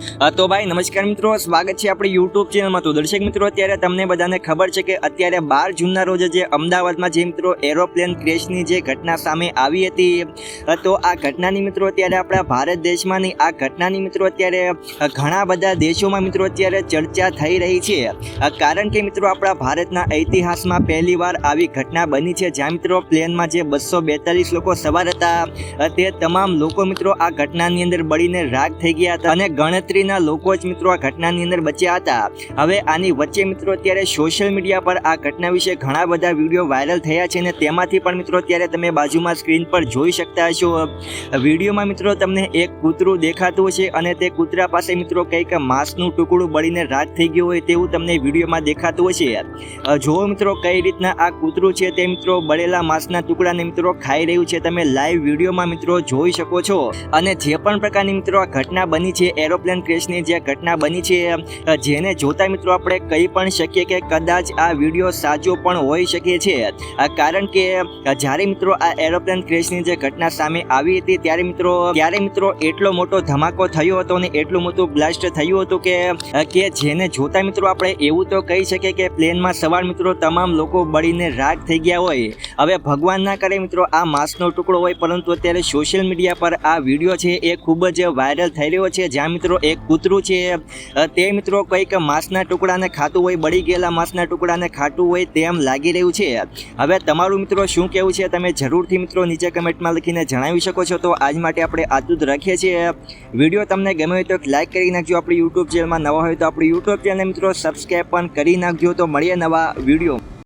તો ભાઈ, નમસ્કાર મિત્રો, સ્વાગત છે આપણી યુટ્યુબ ચેનલમાં તો દર્શક મિત્રો, અત્યારે તમને બધાને ખબર છે કે અત્યારે બાર જૂનના રોજ જે અમદાવાદમાં જે મિત્રો એરોપ્લેન ક્રેશની જે ઘટના સામે આવી હતી તો આ ઘટનાની મિત્રો અત્યારે આપણા ભારત દેશમાં નહીં આ ઘટનાની મિત્રો અત્યારે ઘણા બધા દેશોમાં મિત્રો અત્યારે ચર્ચા થઈ રહી છે. કારણ કે મિત્રો આપણા ભારતના ઇતિહાસમાં પહેલીવાર આવી ઘટના બની છે. જ્યાં મિત્રો પ્લેનમાં જે બસો બેતાલીસ લોકો સવાર હતા તે તમામ લોકો મિત્રો આ ઘટનાની અંદર બળીને રાગ થઈ ગયા હતા. અને ગણતરીના લોકો જ મિત્રો આ ઘટનાની અંદર બચ્યા હતા. હવે આની વચ્ચે મિત્રો અત્યારે સોશિયલ મીડિયા પર આ ઘટના વિશે ઘણા બધા વીડિયો વાયરલ થયા છે અને તેમાંથી પણ મિત્રો અત્યારે તમે બાજુમાં સ્ક્રીન પર જોઈ શકતા હશો. વિડીયોમાં મિત્રો તમને એક કૂતરું દેખાતું હશે અને તે કૂતરા પાસે મિત્રો કંઈક માંસનું ટુકડું બળીને રાત થઈ ગયું હોય તેવું તમને વિડીયોમાં દેખાતું હશે. જો મિત્રો કઈ રીતના આ કૂતરું છે તે મિત્રો બળેલા માંસના ટુકડાને મિત્રો ખાઈ રહ્યું છે. તમે લાઈવ વિડીયોમાં મિત્રો જોઈ શકો છો. અને જે પણ પ્રકારની મિત્રો આ ઘટના બની છે એરોપ્લેન ક્રેશની જે ઘટના બની છે જેને જોતા મિત્રો આપણે કહી પણ શકીએ કે કદાચ આ વીડિયો સાચો પણ હોઈ શકે છે. કારણ કે જ્યારે મિત્રો આ એરોપ્લેન ક્રેશની જે ઘટના સામે આવી હતી, ત્યારે મિત્રો ત્યારે મિત્રો એટલો મોટો ધમાકો થયો હતો અને એટલું મોટું બ્લાસ્ટ થયું હતું કે કે જેને જોતા મિત્રો આપણે એવું તો કહી શકીએ કે પ્લેનમાં સવાર મિત્રો તમામ લોકો બળીને રાગ થઈ ગયા હોય. હવે ભગવાન ના કરે મિત્રો આ માસનો ટુકડો હોય, પરંતુ અત્યારે સોશિયલ મીડિયા પર આ વીડિયો છે એ ખૂબ જ વાયરલ થઈ રહ્યો છે. જ્યાં મિત્રો એક કૂતરું છે. તે મિત્રો કંઈક માંસના ટુકડાને ખાતું હોય, બળી ગયેલા માંસના ટુકડાને ખાતું હોય તેમ લાગી રહ્યું છે. હવે તમારું મિત્રો શું કહેવું છે તમે જરૂરથી મિત્રો નીચે કમેન્ટમાં લખીને જણાવી શકો છો. તો આજ માટે આપણે આટલું જ રાખીએ છીએ. વીડિયો તમને ગમે હોય તો લાઈક કરી નાખજો આપણી યુટ્યુબ ચેનલમાં નવા હોય તો આપણી યુટ્યુબ ચેનલ મિત્રો સબસ્ક્રાઈબ પણ કરી નાખજો. તો મળીએ નવા વીડિયો